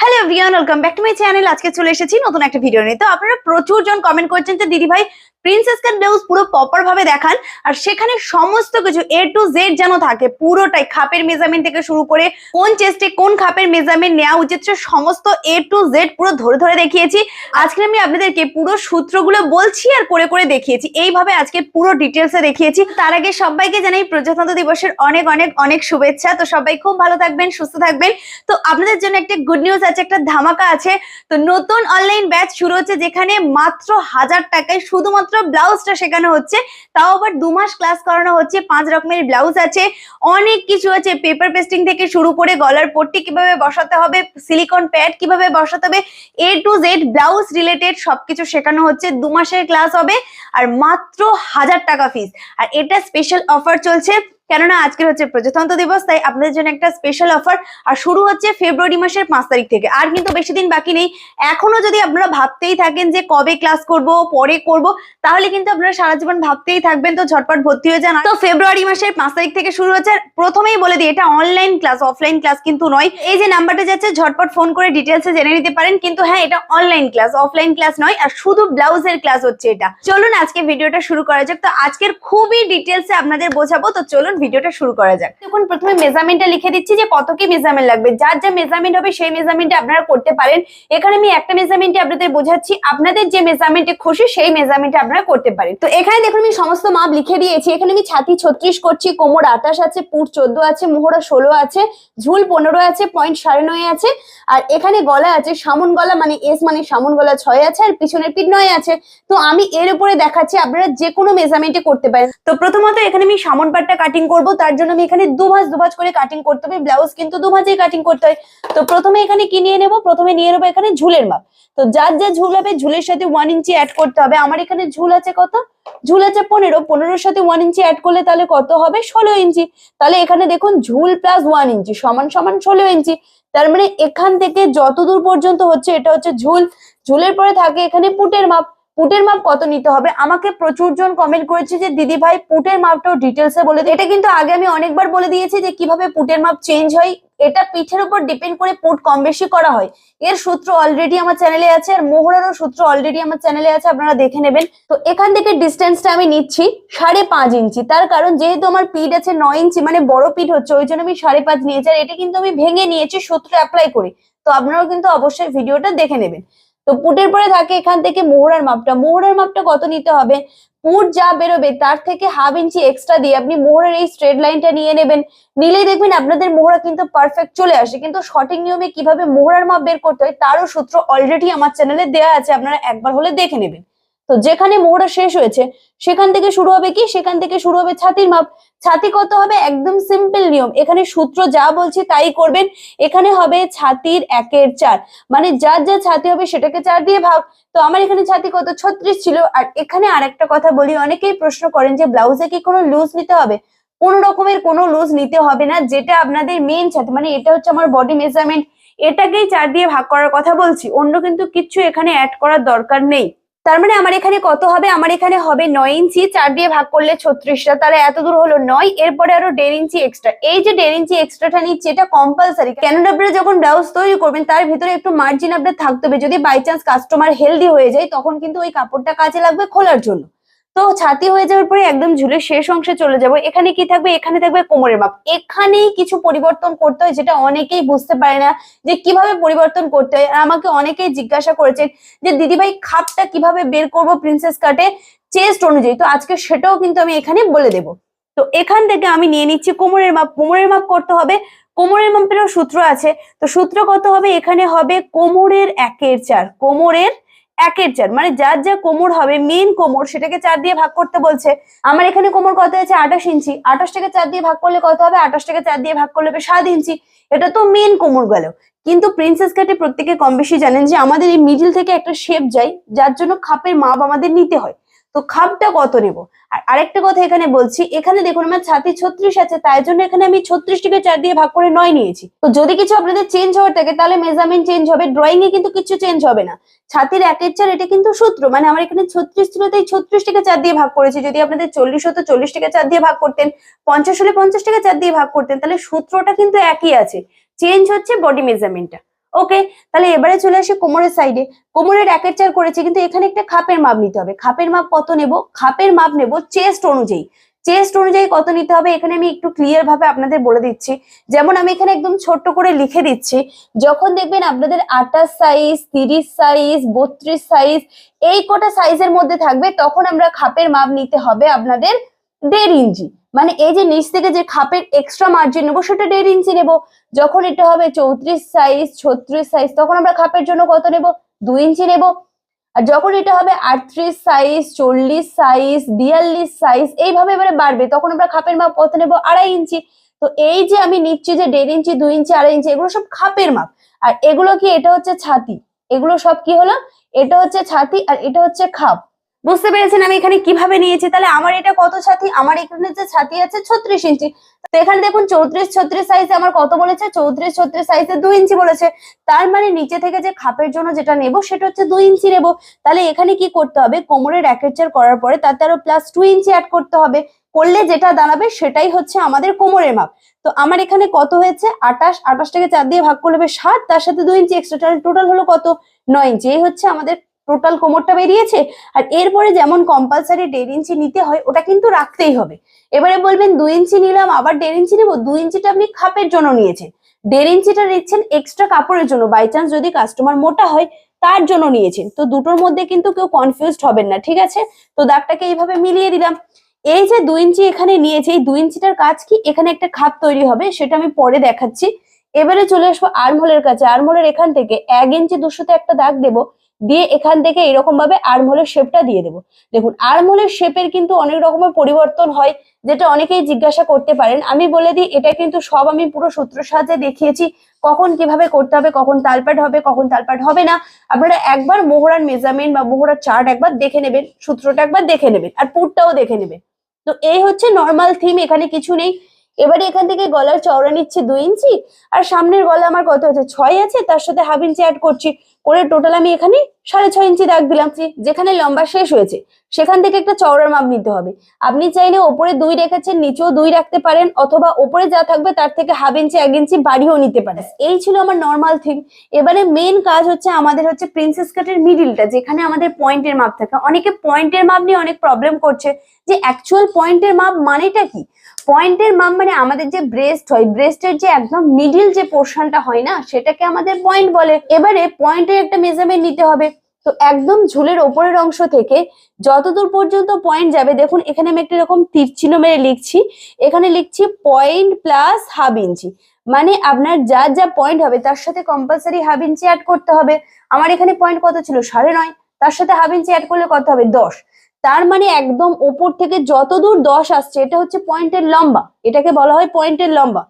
Hello Vian welcome back to my channel আজকে চলে এসেছি নতুন একটা ভিডিও নিয়ে। তো আপনারা প্রচুর জন কমেন্ট করছেন যে, দিদি ভাই প্রিন্সেস কাট ব্লাউজ পুরো প্রপার ভাবে দেখান। আর সেখানে সমস্ত কিছু এ টু জেড যেন থাকে, পুরোটাই খাপের মেজারমেন্ট থেকে শুরু করে, কোন চেস্টে কোন খাপের মেজারমেন্ট নেওয়া উচিত, সে সমস্ত এ টু জেড পুরো ধরে ধরে দেখিয়েছি। আজকে আমি আপনাদেরকে পুরো সূত্রগুলো বলছি আর করে করে দেখিয়েছি। এইভাবে আজকে পুরো ডিটেলসে দেখিয়েছি। তার আগে সবাইকে জানাই প্রজাতন্ত্র দিবসের অনেক অনেক অনেক শুভেচ্ছা। তো সবাই খুব ভালো থাকবেন, সুস্থ থাকবেন। তো আপনাদের জন্য একটা গুড নিউজ আছে, একটা ধামাকা আছে। তো নতুন অনলাইন ব্যাচ শুরু হচ্ছে যেখানে মাত্র হাজার টাকায় শুধুমাত্র ব্লাউজটা শেখানো হচ্ছে। তাও আবার দু মাস ক্লাস করানো হচ্ছে, পাঁচ রকমের ব্লাউজ আছে। অনেক কিছু আছে পেপার পেস্টিং থেকে শুরু করে গলার পট্টি কীভাবে বসাতে হবে সিলিকন প্যাড কীভাবে বসাতে হবে A to Z blouse related সবকিছু শেখানো হচ্ছে, দু মাসের ক্লাস হবে, আর মাত্র হাজার টাকা ফিস আর এটা স্পেশাল অফার চলছে। কেননা আজকের হচ্ছে প্রজাতন্ত্র দিবস, তাই আপনাদের জন্য একটা স্পেশাল অফার আর শুরু হচ্ছে ফেব্রুয়ারি মাসের পাঁচ তারিখ থেকে। আর কিন্তু বেশি দিন বাকি নেই। এখনও যদি আপনারা ভাবতেই থাকেন যে কবে ক্লাস করব, পরে করব, তাহলে কিন্তু আপনারা সারা জীবন ভাবতেই থাকবেন। তো ঝটপট ভর্তি হয়ে যান। তো ফেব্রুয়ারি মাসের পাঁচ তারিখ থেকে শুরু হচ্ছে। প্রথমেই বলে দিই, এটা অনলাইন ক্লাস অফলাইন ক্লাস কিন্তু নয়। এই যে নাম্বারটা যাচ্ছে, ঝটপট ফোন করে ডিটেলসে জেনে নিতে পারেন। কিন্তু হ্যাঁ এটা অনলাইন ক্লাস অফলাইন ক্লাস নয়। আর শুধু ব্লাউজের ক্লাস হচ্ছে এটা। চলুন আজকে ভিডিওটা শুরু করা যাক। তো আজকের খুবই ডিটেলসে আপনাদের বোঝাবো। তো চলুন ভিডিওটা শুরু করা যাক। দেখুন, প্রথমে মেজারমেন্টটা লিখে দিচ্ছি যে কত কি মেজারমেন্ট লাগবে। যার যা মেজারমেন্ট হবে সেই মেজারমেন্টে আপনারা করতে পারেন। এখানে আমি একটা মেজারমেন্টে আপনাদের বোঝাচ্ছি। আপনাদের যে মেজারমেন্টে খুশি সেই মেজারমেন্টে আপনারা করতে পারেন। তো এখানে দেখুন, আমি সমস্ত মাপ লিখে দিয়েছি। এখানে আমি ছাতি ছত্রিশ করছি, কোমর আঠাশ আছে, পুট চোদ্দ আছে, মোহরা ষোলো আছে, ঝুল পনেরো আছে, পয়েন্ট সাড়ে নয় আছে, আর এখানে গলা আছে, সামন গলা মানে এস মানে সামন গলা ছয় আছে, আর পিছনের পিঠ নয় আছে। তো আমি এর উপরে দেখাচ্ছি, আপনারা যে কোনো মেজারমেন্টে করতে পারেন। তো প্রথমত এখানে আমি সামন পাটটা কাটিং করব, তার জন্য আমি এখানে দু ভাঁজ দু ভাঁজ করে কাটিং করতে হবে ব্লাউজ কিন্তু দু ভাঁজেই কাটিং করতে হয়। তো প্রথমে এখানে কি নিয়ে নেব? প্রথমে নিয়ে নেব এখানে ঝুলের মাপ। তো যার যা ঝুল হবে, ঝুলের সাথে ওয়ান ইঞ্চি অ্যাড করতে হবে। আমার এখানে ঝুল আছে কত? ঝুল আছে পনেরো। পনেরোর সাথে ওয়ান ইঞ্চি অ্যাড করলে তাহলে কত হবে? ষোলো ইঞ্চি তাহলে এখানে দেখুন, ঝুল প্লাস ওয়ান ইঞ্চি সমান সমান ষোলো ইঞ্চি তার মানে এখান থেকে যতদূর পর্যন্ত হচ্ছে, এটা হচ্ছে ঝুল। ঝুলের পরে থাকে এখানে পুটের মাপ। পুটের মাপ কত নিতে হবে? আমাকে প্রচুর জন কমেন্ট করেছে যে, দিদি ভাই, পুটের মাপটাও ডিটেলসে বলে এটা কিন্তু আগে আমি অনেকবার বলে দিয়েছি যে, কীভাবে পুটের মাপ চেঞ্জ হয়। এটা পিঠের উপর ডিপেন্ড করে পুট কম বেশি করা হয়। এর সূত্র অলরেডি আমার চ্যানেলে আছে, আর মোহরারও সূত্র অলরেডি আমার চ্যানেলে আছে, আপনারা দেখে নেবেন। তো এখান থেকে ডিস্টেন্সটা আমি নিচ্ছি সাড়ে পাঁচ ইঞ্চি। তার কারণ যেহেতু আমার পিঠ আছে নয় ইঞ্চি মানে বড় পিঠ হচ্ছে, ওই জন্য আমি সাড়ে পাঁচ নিয়েছি। আর এটা কিন্তু আমি ভেঙে নিয়েছি, সূত্র অ্যাপ্লাই করে। তো আপনারাও কিন্তু অবশ্যই ভিডিওটা দেখে নেবেন। তো পুটের পরে থাকে এখান থেকে মোহরার মাপটা। মোহরার মাপটা কত নিতে হবে? পুট যা বেরোবে তার থেকে হাফ ইঞ্চি এক্সট্রা দিয়ে আপনি মোহরের এই স্ট্রেট লাইনটা নিয়ে নেবেন। নিলেই দেখবেন আপনাদের মোহরা কিন্তু পারফেক্ট চলে আসে। কিন্তু সঠিক নিয়মে কীভাবে মোহরার মাপ বের করতে হয় তারও সূত্র অলরেডি আমার চ্যানেলে দেওয়া আছে। আপনারা একবার হলে দেখে নেবেন। তো যেখানে মোহরা শেষ হয়েছে, সেখান থেকে শুরু হবে কি? সেখান থেকে শুরু হবে ছাতির মাপ। ছাতি কত হবে একদম সিম্পল নিয়ম। এখানে সূত্র যা বলছে তাই করবেন। এখানে হবে ছাতির একের চার। মানে যার যা ছাতি হবে সেটাকে চার দিয়ে ভাগ। তো আমার এখানে ছাতি কত? ছত্রিশ ছিল। আর এখানে আরেকটা কথা বলি, অনেকেই প্রশ্ন করেন যে ব্লাউজে কি কোনো লুজ নিতে হবে? কোন রকমের কোনো লুজ নিতে হবে না। যেটা আপনাদের মেন ছাতি মানে এটা হচ্ছে আমার বডি মেজারমেন্ট এটাকেই চার দিয়ে ভাগ করার কথা বলছি। অন্য কিন্তু কিচ্ছু এখানে অ্যাড করার দরকার নেই। তার মানে আমার এখানে কত হবে? আমার এখানে হবে নয় ইঞ্চি। চার দিয়ে ভাগ করলে ছত্রিশটা। তাহলে এত দূর হলো নয়। এরপরে আরও দেড় ইঞ্চি এক্সট্রা এই যে দেড় ইঞ্চি এক্সট্রাটা নিচ্ছি, এটা কম্পালসারি কেন আপনারা যখন ব্লাউজ তৈরি করবেন, তার ভিতরে একটু মার্জিন আপনার থাকতে হবে। যদি বাই চান্স কাস্টমার হেলদি হয়ে যায়, তখন কিন্তু ওই কাপড়টা কাজে লাগবে খোলার জন্য। তো ছাতি হয়ে যাওয়ার পরে একদম ঝুলে শেষ অংশে চলে যাব। এখানে কি থাকবে? এখানে থাকবে কোমরের মাপ। এখানেই কিছু পরিবর্তন করতে হয় যেটা অনেকেই বুঝতে পারে না যে কীভাবে পরিবর্তন করতে হয়। আমাকে অনেকেই জিজ্ঞাসা করেছেন যে, দিদিভাই, খাপটা কীভাবে বের করব প্রিন্সেস কাটে? চেস্ট অনুযায়ী। তো আজকে সেটাও কিন্তু আমি এখানে বলে দেব। তো এখান থেকে আমি নিয়ে নিচ্ছি কোমরের মাপ। কোমরের মাপ করতে হবে। কোমরের মাপেরও সূত্র আছে। তো সূত্র কত হবে? এখানে হবে কোমরের একের চার। কোমরের একের চার মানে যার যা কোমর হবে মেন কোমর, সেটাকে চার দিয়ে ভাগ করতে বলছে, আমার এখানে কোমর কত আছে আঠাশ ইঞ্চি। আঠাশ থেকে চার দিয়ে ভাগ করলে কত হবে? আঠাশ থেকে চার দিয়ে ভাগ করলে হবে সাত ইঞ্চি। এটা তো মেন কোমর গেল। কিন্তু প্রিন্সেস কাটে প্রত্যেকে কম বেশি জানেন যে, আমাদের এই মিডিল থেকে একটা শেপ যায়, যার জন্য খাপের মাপ আমাদের নিতে হয়। তো খাপটা কত নেব? আর আরেকটা কথা এখানে বলছি, এখানে দেখুন আমার ছাতি ছত্রিশ আছে, তাই জন্য এখানে আমি ছত্রিশটিকে চার দিয়ে ভাগ করে নয় নিয়েছি। তো যদি কিছু আপনাদের চেঞ্জ হওয়ার থাকে, তাহলে মেজারমেন্ট চেঞ্জ হবে ড্রয়িং এ কিন্তু কিছু চেঞ্জ হবে না। ছাতির একের চার, এটা কিন্তু সূত্র মানে আমার এখানে ছত্রিশ ছিল, তাই ছত্রিশটিকে চার দিয়ে ভাগ করেছি। যদি আপনাদের চল্লিশ হতো, চল্লিশটিকে চার দিয়ে ভাগ করতেন, পঞ্চাশ হলে পঞ্চাশ টাকা চার দিয়ে ভাগ করতেন, তাহলে সূত্রটা কিন্তু একই আছে। চেঞ্জ হচ্ছে বডি মেজারমেন্টটা ওকে তাহলে এবারে চলে আসি কোমরের সাইডে কোমরের র্যাকেট চার করেছি, কিন্তু এখানে একটা খাপের মাপ নিতে হবে। খাপের মাপ কত নেব? খাপের মাপ নেব চেস্ট অনুযায়ী। চেস্ট অনুযায়ী কত নিতে হবে? এখানে আমি একটু ক্লিয়ার ভাবে আপনাদের বলে দিচ্ছি। যেমন আমি এখানে একদম ছোট্ট করে লিখে দিচ্ছি, যখন দেখবেন আপনাদের আটাশ সাইজ তিরিশ সাইজ বত্রিশ সাইজ এই কটা সাইজের মধ্যে থাকবে, তখন আমরা খাপের মাপ নিতে হবে আপনাদের দেড় ইঞ্চি। মানে এই যে নিচ থেকে যে খাপের এক্সট্রা মার্জিন নেব, সেটা দেড় ইঞ্চি নেব। যখন এটা হবে চৌত্রিশ সাইজ ছত্রিশ সাইজ তখন আমরা খাপের জন্য কত নেব? দুই ইঞ্চি নেব। আর যখন এটা হবে আটত্রিশ সাইজ চল্লিশ সাইজ বিয়াল্লিশ সাইজ এইভাবে এবারে বাড়বে। তখন আমরা খাপের মাপ কত নেব? আড়াই ইঞ্চি তো এই যে আমি নিচ্ছি যে দেড় ইঞ্চি দুই ইঞ্চি আড়াই ইঞ্চি এগুলো সব খাপের মাপ। আর এগুলো কি? এটা হচ্ছে ছাতি। এগুলো সব কি হলো? এটা হচ্ছে ছাতি আর এটা হচ্ছে খাপ। বুঝতে পেরেছেন আমি এখানে কীভাবে নিয়েছি? তাহলে আমার এটা কত ছাতি? আমার এখানে যে ছাতি আছে ছত্রিশ ইঞ্চি। তো এখানে দেখুন চৌত্রিশ, ছত্রিশ সাইজে আমার কত বলেছে? চৌত্রিশ, ছত্রিশ সাইজে দুই ইঞ্চি বলেছে। তার মানে নিচে থেকে যে খাপের জন্য যেটা নেব, সেটা হচ্ছে দুই ইঞ্চি নেব। তাহলে এখানে কি করতে হবে? কোমরের র্যাকেট চার করার পরে তাতে আরও প্লাস টু ইঞ্চি অ্যাড করতে হবে। করলে যেটা দাঁড়াবে সেটাই হচ্ছে আমাদের কোমরের মাপ। তো আমার এখানে কত হয়েছে? আটাশ আটাশটাকে চার দিয়ে ভাগ করলে হবে ষাট, তার সাথে দুই ইঞ্চি এক্সট্রা টোটাল হলো কত? নয় ইঞ্চি। এই হচ্ছে আমাদের টোটাল কোমরটা বেরিয়েছে, আর এরপরে যেমন কম্পালসারি দেড় ইঞ্চি নিতে হয়, ওটা কিন্তু রাখতেই হবে। এবারে বলবেন দুই ইঞ্চি নিলাম, আবার দেড় ইঞ্চি নেব, দুই ইঞ্চিটা আপনি খাপের জন্য নিয়েছেন। দেড় ইঞ্চিটা নিচ্ছেন এক্সট্রা কাপড়ের জন্য বাই চান্স যদি কাস্টমার মোটা হয়, তার জন্য নিয়েছেন। তো দুটোর মধ্যে কিন্তু কেউ কনফিউজড হবেন না, ঠিক আছে? তো দাগটাকে এইভাবে মিলিয়ে দিলাম। এই যে দুই ইঞ্চি এখানে নিয়েছে, এই দুই ইঞ্চিটার কাজ কি? এখানে একটা খাপ তৈরি হবে, সেটা আমি পরে দেখাচ্ছি। এবারে চলে আসব আর্মহোলের কাছে। আর্মহোলের এখান থেকে এক ইঞ্চি দুশোতে একটা দাগ দেবো দিয়ে এখান থেকে এরকম ভাবে আর্মহোলের শেপটা দিয়ে দেবো। দেখুন আর্মহোলের শেপের কিন্তু অনেক রকমের পরিবর্তন হয়, যেটা অনেকেই জিজ্ঞাসা করতে পারেন। আমি বলে দিই, এটা কিন্তু সব আমি পুরো সূত্র সাহায্যে দেখিয়েছি, কখন কীভাবে করতে হবে, কখন তালপাট হবে, কখন তালপাট হবে না। আপনারা একবার মোহরার মেজারমেন্ট বা মোহরার চার্ট একবার দেখে নেবেন, সূত্রটা একবার দেখে নেবেন, আর পুরটাও দেখে নেবেন। তো এই হচ্ছে নর্মাল থিম এখানে কিছু নেই। এবারে এখান থেকে গলার চওড়া নিচ্ছে দুই ইঞ্চি, আর সামনের গলা আমার কত হচ্ছে ছয় আছে, তার সাথে হাফ ইঞ্চি অ্যাড করছি। করে টোটাল আমি এখানে সাড়ে ছয় ইঞ্চি দাগ দিলাম। যেখানে লম্বা শেষ হয়েছে, সেখান থেকে একটা চওড়ার মাপ নিতে হবে। আপনি চাইলে ওপরে দুই রেখেছেন, নিচেও দুই রাখতে পারেন, অথবা ওপরে যা থাকবে তার থেকে হাফ ইঞ্চি এক ইঞ্চি বাড়িয়েও নিতে পারেন। এই ছিল আমার নর্মাল থিম এবারে মেন কাজ হচ্ছে আমাদের হচ্ছে প্রিন্সেস কাটের মিডিলটা যেখানে আমাদের পয়েন্টের মাপ থাকে। অনেকে পয়েন্টের মাপ নিয়ে অনেক প্রবলেম করছে, যে অ্যাকচুয়াল পয়েন্টের মাপ মানেটা কি? পয়েন্টের মাপ মানে আমাদের যে ব্রেস্ট হয় ব্রেস্টের যে একদম মিডিল যে পোর্শনটা হয় না, সেটাকে আমাদের পয়েন্ট বলে। এবারে পয়েন্টের একটা মেজারমেন্ট নিতে হবে। তো একদম ঝুলের ওপরের অংশ থেকে যতদূর পর্যন্ত পয়েন্ট যাবে, দেখুন, এখানে আমি একটা এরকম তীর চিহ্ন মেরে লিখছি। এখানে লিখছি পয়েন্ট প্লাস হাফ ইঞ্চি মানে আপনার যা যা পয়েন্ট হবে, তার সাথে কম্পালসারি হাফ ইঞ্চি অ্যাড করতে হবে। আমার এখানে পয়েন্ট কত ছিল? সাড়ে নয়। তার সাথে হাফ ইঞ্চি অ্যাড করলে কত হবে? দশ। তার মানে একদম ওপর থেকে যতদূর দশ আসছে, এটা হচ্ছে পয়েন্টের লম্বা। এটাকে বলা হয় পয়েন্টের লম্বা।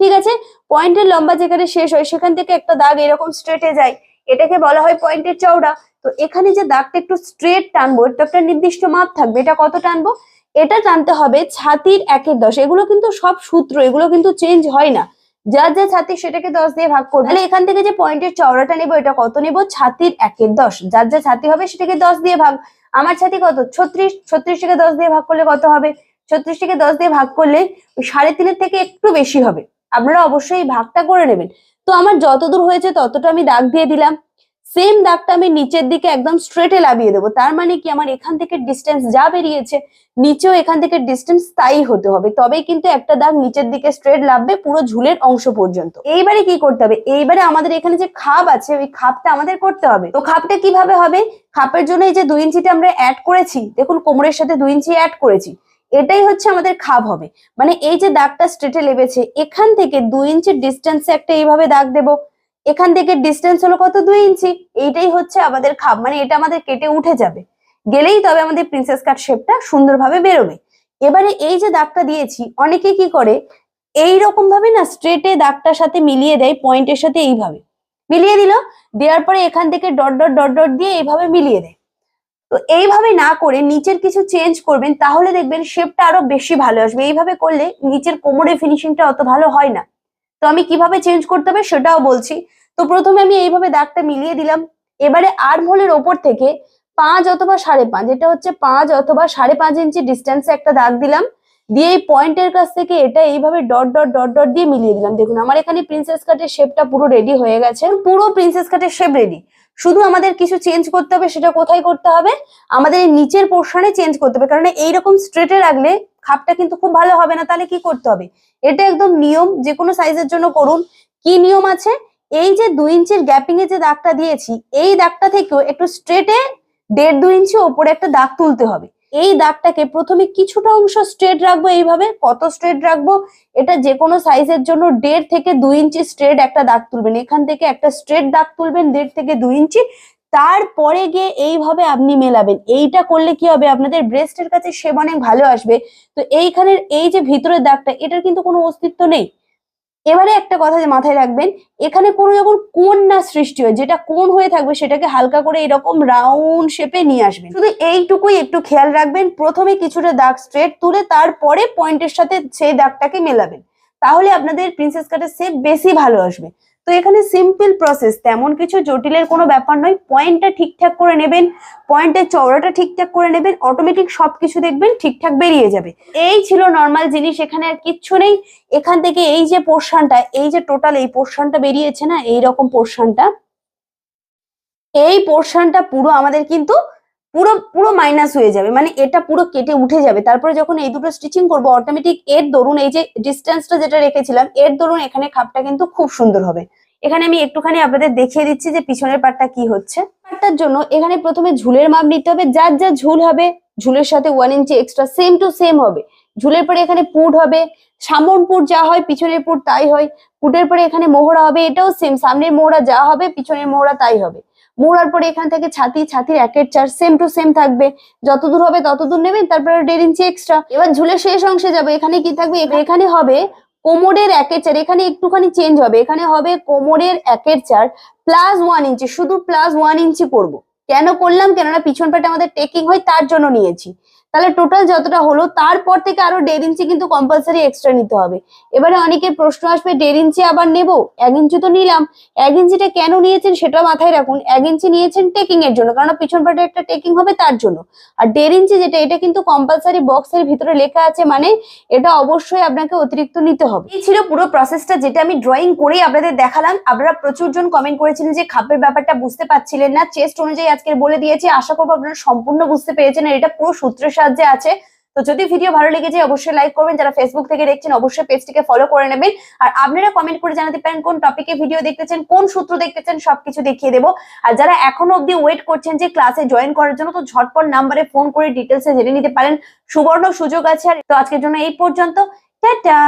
ঠিক আছে? পয়েন্টের লম্বা যেখানে শেষ হয়, সেখান থেকে একটা দাগ এরকম স্ট্রেটে যায়। এটাকে বলা হয় পয়েন্টের চওড়া। তো এখানে যে দাগটা একটু স্ট্রেট টানবো এটা একটা নির্দিষ্ট মাপ থাকবে, এটা কত টানবো? এটা টানতে হবে ছাতির একের দশ। এগুলো কিন্তু সব সূত্র, এগুলো কিন্তু চেঞ্জ হয় না। যার যা ছাতি সেটাকে দশ দিয়ে ভাগ করব। তাহলে এখান থেকে যে পয়েন্টের চওড়াটা নেব, এটা কত নেব? ছাতির একের দশ। যার যা ছাতি হবে, সেটাকে দশ দিয়ে ভাগ। আমার ছাতি কত? ছত্রিশ। ছত্রিশ থেকে দশ দিয়ে ভাগ করলে কত হবে? ছত্রিশ থেকে দশ দিয়ে ভাগ করলে সাড়ে তিনের থেকে একটু বেশি হবে। আপনারা অবশ্যই ভাগটা করে নেবেন। তো আমার যতদূর হয়েছে ততটা আমি দাগ দিয়ে দিলাম। সেম দাগটা আমি নিচের দিকে একদম স্ট্রেটে লাভিয়ে দেবো। তার মানে কি? আমার এখান থেকে ডিস্টেন্স যা বেরিয়েছে, নিচেও এখান থেকে ডিস্টেন্স তাই হতে হবে। তবেই কিন্তু একটা দাগ নিচের দিকে স্ট্রেট লাভবে পুরো ঝুলের অংশ পর্যন্ত। এইবারে কি করতে হবে? এইবারে আমাদের এখানে যে খাপ আছে, ওই খাপটা আমাদের করতে হবে। তো খাপটা কীভাবে হবে? খাপের জন্য এই যে দুই ইঞ্চিটা আমরা অ্যাড করেছি, দেখুন কোমরের সাথে দুই ইঞ্চি অ্যাড করেছি, এটাই হচ্ছে আমাদের খাপ হবে। মানে এই যে দাগটা স্ট্রেটে লেগেছে এখান থেকে দুই ইঞ্চির ডিস্টেন্সে একটা এইভাবে দাগ দেবো। এখান থেকে ডিস্টেন্স হলো কত? দুই ইঞ্চি। এইটাই হচ্ছে আমাদের খাপ। মানে এটা আমাদের কেটে উঠে যাবে। গেলেই তবে আমাদের প্রিন্সেস কাট শেপটা সুন্দরভাবে বেরোবে। এবারে এই যে দাগটা দিয়েছি, অনেকে কি করে এই রকম ভাবে না স্ট্রেটে দাগটার সাথে মিলিয়ে দেয় পয়েন্টের সাথে এইভাবে। মিলিয়ে দিল, দেওয়ার পরে এখান থেকে ডট ডট ডট ডট দিয়ে এইভাবে মিলিয়ে দেয়। তো এইভাবে না করে নিচের কিছু চেঞ্জ করবেন, তাহলে দেখবেন শেপটা আরও বেশি ভালো আসবে। এইভাবে করলে নিচের কোমরের ফিনিশিংটা অত ভালো হয় না। তো আমি কীভাবে চেঞ্জ করতে হবে সেটাও বলছি। তো প্রথমে আমি এইভাবে দাগটা মিলিয়ে দিলাম। এবারে আর্ম হোলের ওপর থেকে পাঁচ অথবা সাড়ে পাঁচ এটা হচ্ছে পাঁচ অথবা সাড়ে পাঁচ ইঞ্চি ডিস্টেন্সে একটা দাগ দিলাম। দিয়ে এই পয়েন্টের কাছ থেকে এটা এইভাবে ডট ডট ডট ডট দিয়ে মিলিয়ে দিলাম। দেখুন, আমার এখানে প্রিন্সেস কাটের শেপটা পুরো রেডি হয়ে গেছে। পুরো প্রিন্সেস কাটের শেপ রেডি শুধু আমাদের কিছু চেঞ্জ করতে হবে, সেটা কোথায় করতে হবে? আমাদের নিচের পোর্শনে চেঞ্জ করতে হবে। কারণ এইরকম স্ট্রেটে রাখলে খাপটা কিন্তু খুব ভালো হবে না, তাহলে কি করতে হবে? এটা একদম নিয়ম, যে কোনো সাইজের জন্য করুন। কি নিয়ম আছে? এই যে দুই ইঞ্চির গ্যাপিং এ যে দাগটা দিয়েছি, এই দাগটা থেকেও একটু স্ট্রেটে দেড় দুই ইঞ্চি ওপরে একটা দাগ তুলতে হবে। এই দাগটাকে প্রথমে কিছুটা অংশ স্ট্রেট রাখব এইভাবে। কত স্ট্রেট রাখব? এটা যে কোনো সাইজের জন্য দেড় থেকে দুই ইঞ্চি স্ট্রেট একটা দাগ তুলবেন। এখান থেকে একটা স্ট্রেট দাগ তুলবেন দেড় থেকে দুই ইঞ্চি। তারপরে গিয়ে এইভাবে আপনি মেলাবেন। এইটা করলে কি হবে? আপনাদের ব্রেস্টের কাছে শেপ অনেক ভালো আসবে। তো এইখানের এই যে ভিতরের দাগটা, এটার কিন্তু কোনো অস্তিত্ব নেই। এবারে একটা কথা যে মাথায় রাখবেন, এখানে কোনো যখন কোন না সৃষ্টি হয়, যেটা কোন হয়ে থাকবে সেটাকে হালকা করে এরকম রাউন্ড শেপে নিয়ে আসবেন। শুধু এইটুকুই একটু খেয়াল রাখবেন, প্রথমে কিছুটা দাগ স্ট্রেট তুলে তারপরে পয়েন্টের সাথে সেই দাগটাকে মেলাবেন। তাহলে আপনাদের প্রিন্সেস কাটের শেপ বেশি ভালো আসবে। তো এখানে সিম্পল প্রসেস তেমন কিছু জটিলের কোনো ব্যাপার নয়। পয়েন্টটা ঠিকঠাক করে নেবেন পয়েন্টের চওড়াটা ঠিকঠাক করে নেবেন অটোমেটিক সব কিছু দেখবেন, ঠিকঠাক বেরিয়ে যাবে। এই ছিল নর্মাল জিনিস, এখানে আর কিচ্ছু নেই। এখান থেকে এই যে পোর্শনটা এই যে টোটাল এই পোর্শনটা বেরিয়েছে না? এই রকম পোর্শনটা এই পোর্শনটা পুরো আমাদের কিন্তু পুরো পুরো মাইনাস হয়ে যাবে। মানে এটা পুরো কেটে উঠে যাবে। তারপরে যখন এই দুটো স্টিচিং করব অটোমেটিক এর দরুন, এই যে ডিস্টেন্সটা যেটা রেখেছিলাম, এর দরুন এখানে খাপটা কিন্তু খুব সুন্দর হবে। এখানে আমি একটুখানি আপনাদের দেখিয়ে দিচ্ছি যে পিছনের পাটটা কি হচ্ছে। পাটটার জন্য এখানে প্রথমে ঝুলের মাপ নিতে হবে। যার যা ঝুল হবে, ঝুলের সাথে one inch extra same to same হবে। ঝুলের পরে এখানে পুট হবে। সামন পুট যা হয়, পিছনের পুট তাই হয়। পুটের পরে এখানে মোহরা হবে, এটাও সেম সামনের মোহরা যা হবে, পিছনের মোহরা তাই হবে। মোড়ার পরে এখান থেকে ছাতি, ছাতির একের চার সেম টু সেম থাকবে। যতদূর হবে ততদূর নেবেন, তারপরে দেড় ইঞ্চি এক্সট্রা এবার ঝুলে শেষ অংশে যাবে, এখানে কি থাকবে? এখানে হবে কোমরের একের চার, এখানে একটুখানি চেঞ্জ হবে। এখানে হবে কোমরের একের চার প্লাস ওয়ান ইঞ্চি শুধু প্লাস ওয়ান ইঞ্চি করব কেন করলাম? কেননা পিছন পাটে আমাদের টেকিং হয়, তার জন্য নিয়েছি। তাহলে টোটাল যতটা হলো, তারপর থেকে আরও দেড় ইঞ্চি কিন্তু কম্পালসারি এক্সট্রা নিতে হবে। এবারে অনেকের প্রশ্ন আসবে, দেড় ইঞ্চি আবার নেব? এক ইঞ্চি তো নিলাম। এক ইঞ্চিটা কেন নিয়েছেন সেটা মাথায় রাখুন। এক ইঞ্চি নিয়েছেন টেকিং এর জন্য কারণ পিছন পাটে একটা টেকিং হবে তার জন্য। আর দেড় ইঞ্চি যেটা, এটা কিন্তু কম্পালসারি বক্সের ভিতরে লেখা আছে মানে এটা অবশ্যই আপনাকে অতিরিক্ত নিতে হবে। এই ছিল পুরো প্রসেসটা যেটা আমি ড্রয়িং করেই আপনাদের দেখালাম। আপনারা প্রচুর জন কমেন্ট করেছিলেন যে খাপের ব্যাপারটা বুঝতে পারছিলেন না। চেস্ট অনুযায়ী আজকে বলে দিয়েছি। আশা করব আপনারা সম্পূর্ণ বুঝতে পেরেছেন। এটা পুরো সূত্রের সাহায্যে আছে। তো যদি ভিডিও ভালো লেগে যায়, অবশ্যই লাইক করবেন। যারা ফেসবুক থেকে দেখছেন, অবশ্যই পেজটিকে ফলো করে নেবেন। আর আপনারা কমেন্ট করে জানাতে পারেন, কোন টপিকে ভিডিও দেখতেছেন, কোন সূত্র দেখতেছেন, সবকিছু দেখিয়ে দেবো। আর যারা এখনও অব্দি ওয়েট করছেন যে ক্লাসে জয়েন করার জন্য, তো ঝটপট নাম্বারে ফোন করে ডিটেলসে জেনে নিতে পারেন। সুবর্ণ সুযোগ আছে। আর তো আজকের জন্য এই পর্যন্ত। টাটা!